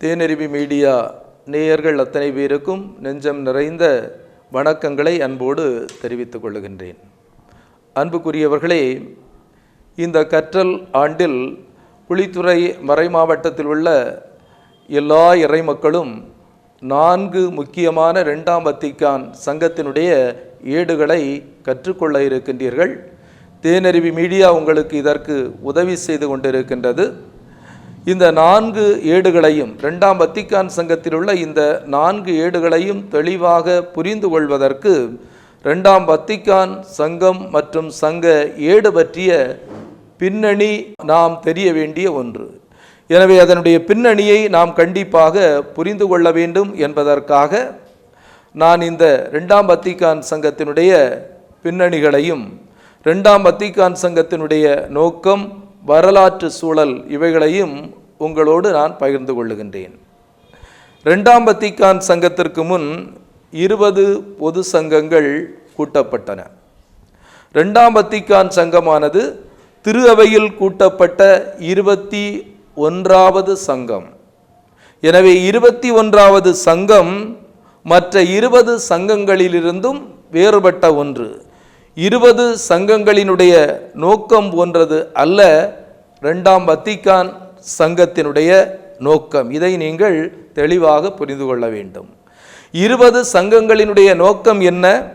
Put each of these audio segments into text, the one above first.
தேனருவி media நேயர்கள் அத்தனை பேருக்கும் நெஞ்சம் நிறைந்த வணக்கங்களை அன்போடு தெரிவித்துக் கொள்கின்றேன் அன்புக்குரியவர்களே இந்த கற்றல் ஆண்டில் புலித்துறை மறைமாவட்டத்தில் உள்ள எல்லா இறைமக்களும் நான்கு முக்கியமான ரெண்டாம் வத்திக்கான் சங்கத்தினுடைய ஏடுகளை கற்றுக்கொள்ள இருக்கின்றீர்கள். தேனருவி மீடியா உங்களுக்கு இதற்கு உதவி செய்து கொண்டிருக்கின்றது. இந்த நான்கு ஏடுகளையும் ரெண்டாம் வத்திக்கான் சங்கத்தில் உள்ள இந்த நான்கு ஏடுகளையும் தெளிவாக புரிந்து கொள்வதற்கு ரெண்டாம் வத்திக்கான் சங்கம் மற்றும் சங்க ஏடு பற்றிய பின்னணி நாம் தெரிய வேண்டிய ஒன்று. எனவே அதனுடைய பின்னணியை நாம் கண்டிப்பாக புரிந்து கொள்ள வேண்டும் என்பதற்காக நான் இந்த ரெண்டாம் வத்திக்கான் சங்கத்தினுடைய பின்னணிகளையும் ரெண்டாம் வத்திக்கான் சங்கத்தினுடைய நோக்கம் வரலாற்று சூழல் இவைகளையும் உங்களோடு நான் பகிர்ந்து கொள்ளுகின்றேன். ரெண்டாம் பத்திகான் சங்கத்திற்கு முன் இருபது பொது சங்கங்கள் கூட்டப்பட்டன. ரெண்டாம் வத்திக்கான் சங்கமானது திரு அவையில் கூட்டப்பட்ட இருபத்தி ஒன்றாவது சங்கம். எனவே இருபத்தி ஒன்றாவது சங்கம் மற்ற இருபது சங்கங்களிலிருந்தும் வேறுபட்ட ஒன்று. இருபது சங்கங்களினுடைய நோக்கம் போன்றது அல்ல ரெண்டாம் வத்திக்கான் சங்கத்தினுடைய நோக்கம். இதை நீங்கள் தெளிவாக புரிந்து கொள்ள வேண்டும். இருபது சங்கங்களினுடைய நோக்கம் என்ன?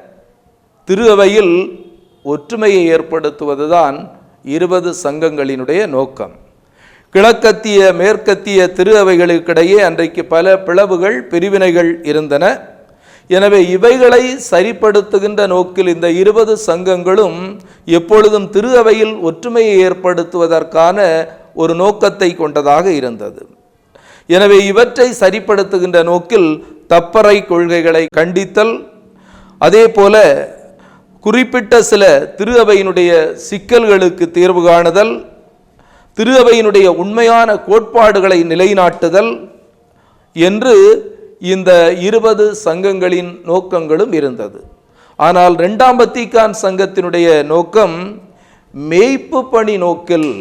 திரு அவையில் ஒற்றுமையை ஏற்படுத்துவதுதான் இருபது சங்கங்களினுடைய நோக்கம். கிழக்கத்திய மேற்கத்திய திரு அவைகளுக்கிடையே அன்றைக்கு பல பிளவுகள் பிரிவினைகள் இருந்தன. எனவே இவைகளை சரிப்படுத்துகின்ற நோக்கில் இந்த இருபது சங்கங்களும் எப்பொழுதும் திரு அவையில் ஒற்றுமையை ஏற்படுத்துவதற்கான ஒரு நோக்கத்தை கொண்டதாக இருந்தது. எனவே இவற்றை சரிப்படுத்துகின்ற நோக்கில் தப்பறை கொள்கைகளை கண்டித்தல் அதே போல குறிப்பிட்ட சில திரு அவையினுடைய சிக்கல்களுக்கு தீர்வு காணுதல் திரு அவையினுடைய உண்மையான கோட்பாடுகளை நிலைநாட்டுதல் என்று இந்த இருபது சங்கங்களின் நோக்கங்களும் இருந்தது. ஆனால் ரெண்டாம் பத்திகான் சங்கத்தினுடைய நோக்கம் மேய்ப்பு பணி நோக்கில்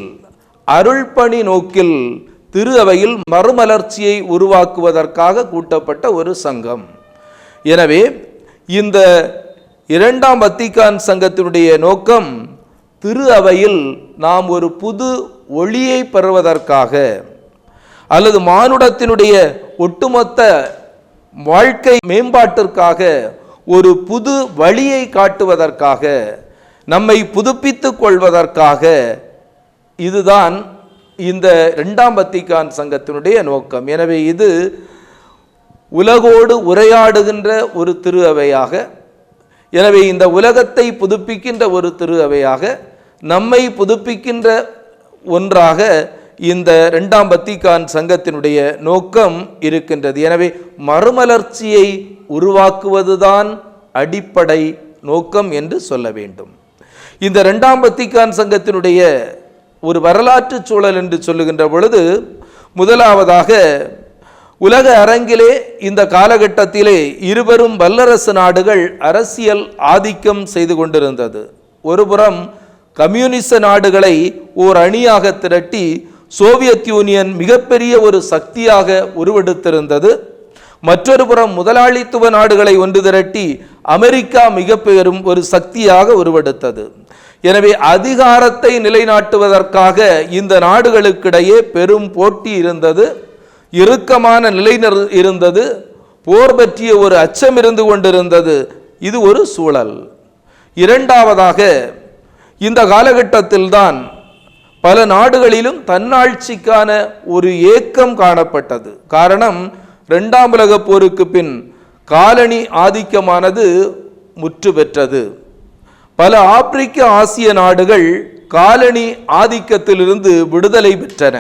அருள் பணி நோக்கில் திரு அவையில் மறுமலர்ச்சியை உருவாக்குவதற்காக கூட்டப்பட்ட ஒரு சங்கம். எனவே இந்த இரண்டாம் வத்திகான் சங்கத்தினுடைய நோக்கம் திரு அவையில் நாம் ஒரு புது ஒளியை பெறுவதற்காக அல்லது மானுடத்தினுடைய ஒட்டுமொத்த வாழ்க்கை மேம்பாட்டிற்காக ஒரு புது வழியை காட்டுவதற்காக நம்மை புதுப்பித்துக் கொள்வதற்காக இதுதான் இந்த ரெண்டாம் பத்திகான் சங்கத்தினுடைய நோக்கம். எனவே இது உலகோடு உரையாடுகின்ற ஒரு திரு அவையாக எனவே இந்த உலகத்தை புதுப்பிக்கின்ற ஒரு திரு அவையாக நம்மை புதுப்பிக்கின்ற ஒன்றாக இந்த ரெண்டாம் பத்திகான் சங்கத்தினுடைய நோக்கம் இருக்கின்றது. எனவே மறுமலர்ச்சியை உருவாக்குவதுதான் அடிப்படை நோக்கம் என்று சொல்ல வேண்டும். இந்த ரெண்டாம் பத்திகான் சங்கத்தினுடைய ஒரு வரலாற்று சூழல் என்று சொல்லுகின்ற பொழுது முதலாவதாக உலக அரங்கிலே இந்த காலகட்டத்திலே இருவரும் வல்லரசு நாடுகள் அரசியல் ஆதிக்கம் செய்து கொண்டிருந்தது. ஒருபுறம் கம்யூனிச நாடுகளை ஓர் அணியாக திரட்டி சோவியத் யூனியன் மிகப்பெரிய ஒரு சக்தியாக உருவெடுத்திருந்தது. மற்றொரு புறம் முதலாளித்துவ நாடுகளை ஒன்று திரட்டி அமெரிக்கா மிக பெரும் ஒரு சக்தியாக உருவெடுத்தது. எனவே அதிகாரத்தை நிலைநாட்டுவதற்காக இந்த நாடுகளுக்கிடையே பெரும் போட்டி இருந்தது. இறுக்கமான நிலை இருந்தது. போர் பற்றிய ஒரு அச்சம் இருந்து கொண்டிருந்தது. இது ஒரு சூழல். இரண்டாவதாக இந்த காலகட்டத்தில்தான் பல நாடுகளிலும் தன்னாட்சிக்கான ஒரு ஏக்கம் காணப்பட்டது. காரணம் இரண்டாம் உலகப் போருக்கு பின் காலனி ஆதிக்கமானது முற்று பெற்றது. பல ஆப்பிரிக்க ஆசிய நாடுகள் காலனி ஆதிக்கத்திலிருந்து விடுதலை பெற்றன.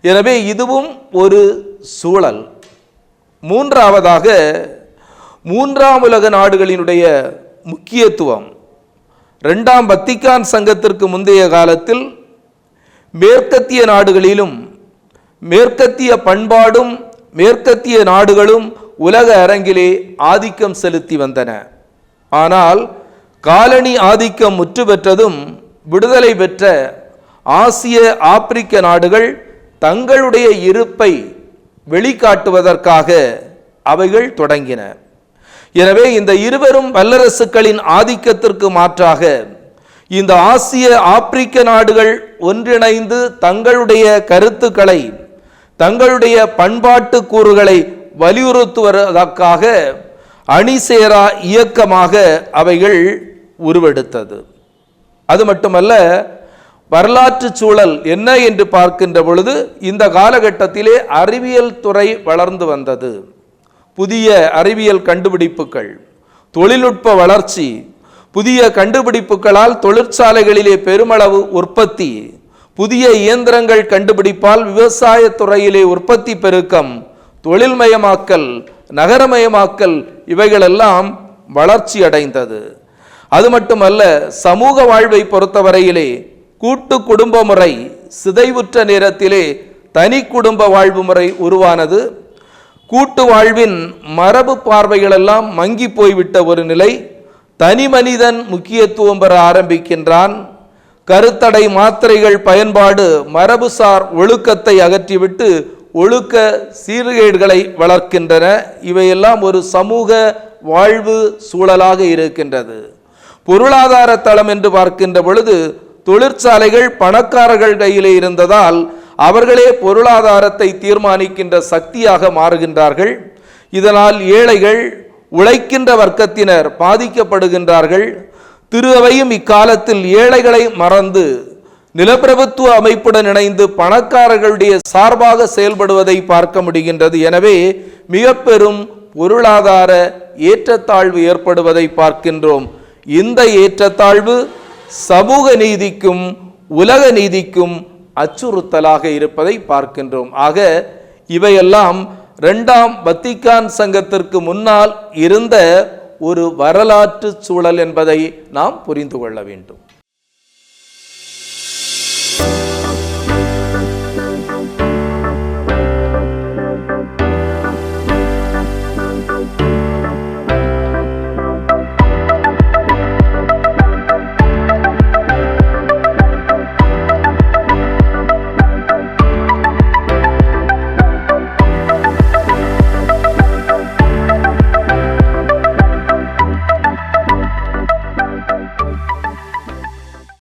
எனவே இதுவும் ஒரு சூழல். மூன்றாவதாக மூன்றாம் உலக நாடுகளினுடைய முக்கியத்துவம். ரெண்டாம் வத்திக்கான் சங்கத்திற்கு முந்தைய காலத்தில் மேற்கத்திய நாடுகளிலும் மேற்கத்திய பண்பாடும் மேற்கத்திய நாடுகளும் உலக அரங்கிலே ஆதிக்கம் செலுத்தி வந்தன. ஆனால் காலனி ஆதிக்கம் முற்று பெற்றதும் விடுதலை பெற்ற ஆசிய ஆப்பிரிக்க நாடுகள் தங்களுடைய இருப்பை வெளிக்காட்டுவதற்காக அவைகள் தொடங்கின. எனவே இந்த இருவரும் வல்லரசுகளின் ஆதிக்கத்திற்கு மாற்றாக இந்த ஆசிய ஆப்பிரிக்க நாடுகள் ஒன்றிணைந்து தங்களுடைய கருத்துக்களை தங்களுடைய பண்பாட்டு கூறுகளை வலியுறுத்துவதற்காக அணிசேரா இயக்கமாக அவைகள் உருவெடுத்தது. அது மட்டுமல்ல வரலாற்று சூழல் என்ன என்று பார்க்கின்ற பொழுது இந்த காலகட்டத்திலே அறிவியல் துறை வளர்ந்து வந்தது. புதிய அறிவியல் கண்டுபிடிப்புகள் தொழில்நுட்ப வளர்ச்சி புதிய கண்டுபிடிப்புகளால் தொழிற்சாலைகளிலே பெருமளவு உற்பத்தி புதிய இயந்திரங்கள் கண்டுபிடிப்பால் விவசாய துறையிலே உற்பத்தி பெருக்கம் தொழில்மயமாக்கல் நகரமயமாக்கல் இவைகளெல்லாம் வளர்ச்சி அடைந்தது. அது மட்டுமல்ல சமூக வாழ்வை பொறுத்தவரையிலே கூட்டு குடும்ப முறை சிதைவுற்ற நேரத்திலே தனி குடும்ப வாழ்வு முறை உருவானது. கூட்டு வாழ்வின் மரபு பார்வைகளெல்லாம் மங்கி போய்விட்ட ஒரு நிலை தனி மனிதன் முக்கியத்துவம் பெற ஆரம்பிக்கின்றான். கருத்தடை மாத்திரைகள் பயன்பாடு மரபுசார் ஒழுக்கத்தை அகற்றிவிட்டு ஒழுக்க சீர்கேடுகளை வளர்க்கின்றன. இவையெல்லாம் ஒரு சமூக வாழ்வு சூழலாக இருக்கின்றது. பொருளாதார தளம் என்று பார்க்கின்ற பொழுது தொழிற்சாலைகள் பணக்காரர்கள் கையிலே இருந்ததால் அவர்களே பொருளாதாரத்தை தீர்மானிக்கின்ற சக்தியாக மாறுகின்றார்கள். இதனால் ஏழைகள் உழைக்கின்ற வர்க்கத்தினர் பாதிக்கப்படுகின்றார்கள். திருவையும் இக்காலத்தில் ஏழைகளை மறந்து நிலப்பிரபுத்துவ அமைப்புடன் இணைந்து பணக்காரர்களுடைய சார்பாக செயல்படுவதை பார்க்க முடிகின்றது. எனவே மிக பெரும் பொருளாதார ஏற்றத்தாழ்வு ஏற்படுவதை பார்க்கின்றோம். இந்த ஏற்றத்தாழ்வு சமூக நீதிக்கும் உலக நீதிக்கும் அச்சுறுத்தலாக இருப்பதை பார்க்கின்றோம். ஆக இவையெல்லாம் ரெண்டாம் வத்திக்கான் சங்கத்திற்கு முன்னால் இருந்த ஒரு வரலாற்று சூழல் என்பதை நாம் புரிந்து கொள்ள வேண்டும்.